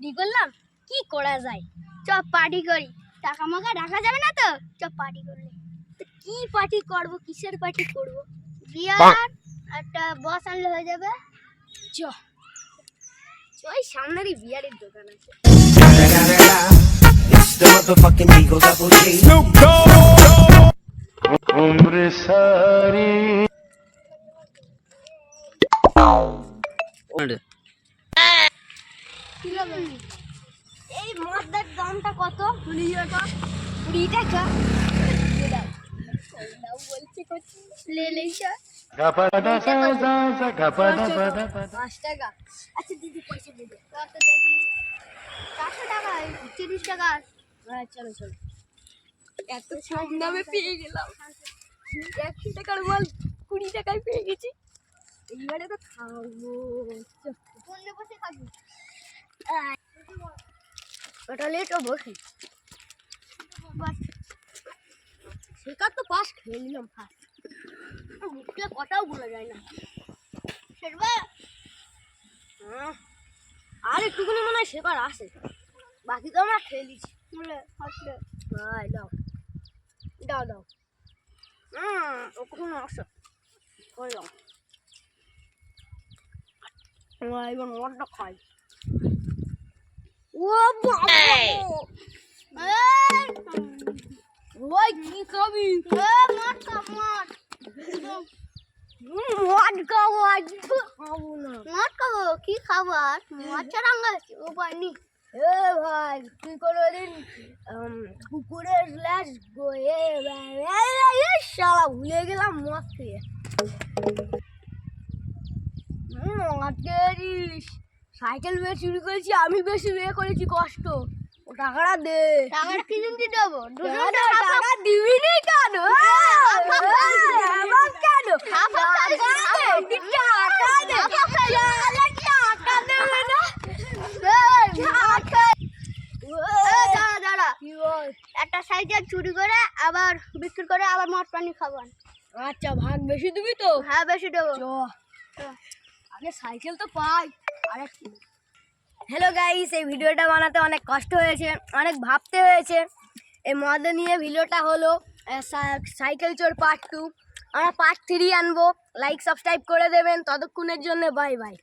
চুরি করলাম কি করা যায়? চ পার্টি করি। টাকা মাকা রাখা যাবে না তো? চ পার্টি করলে। তো কি পার্টি করব? কিসের পার্টি করব? বিয়ার একটা বস আনলে হয়ে যাবে। চ। ওই সামনেরই বিয়ারের দোকান আছে। এই মদদার দামটা কত? কুড়ি টাকা। কুড়ি টাকা? পাঁচ টাকা আচ্ছা দিদি পয়সা দিদি। কত দেখি। চারশো টাকা তিরিশ টাকা। হ্যাঁ চলো চলো। এত কম দামে পেয়ে গেলাম। একশো টাকার মাল কুড়ি টাকায় পেয়ে গেছি। এইবারে তো খাব। বসে খাবি। ওটা লেট বসে। শেখার তো পাস খেয়ে নিলাম ফার্স্ট মুখটা কটাও বলা যায় না। হ্যাঁ। আর একটুখানি মনে হয় শেখার আসে বাকি তো আমরা খেয়ে দিচ্ছি ভাই দাও। দাও দাও। হুম, ওখানে আসো। করে দাও আমরা এবার মদটা খাই। ও বাবা ওই কি খাবি মদ খা মদ মদ খাব খাব না মদ খাব কি খাবার মদ চারাঙ্গা ও পাইনি এ ভাই তুই কোনোদিন কুকুরের ল্যাস গোয়ে শালা ভুলে গেলাম মদ খেয়ে মদ খেয়েছিস সাইকেল বেয়ে চুরি করেছি আমি বেশি বিয়ে করেছি কষ্ট। ও টাকাটা দে। টাকাটা কি জন্য দেবো? টাকা দিবি। নি কেন? না? একটা সাইকেল চুরি করে আবার বিক্রি করে আবার মদ পানি খাবার আচ্ছা ভাগ বেশি দিবি তো? হ্যাঁ বেশি দেবো। আগে সাইকেল তো পাই। হ্যালো গাইস এই ভিডিওটা বানাতে অনেক কষ্ট হয়েছে, অনেক ভাবতে হয়েছে। এই মদ নিয়ে ভিডিওটা হলো সাইকেল চোর পার্ট টু আমরা পার্ট থ্রি আনব। লাইক সাবস্ক্রাইব করে দেবেন। ততক্ষণের জন্য বাই বাই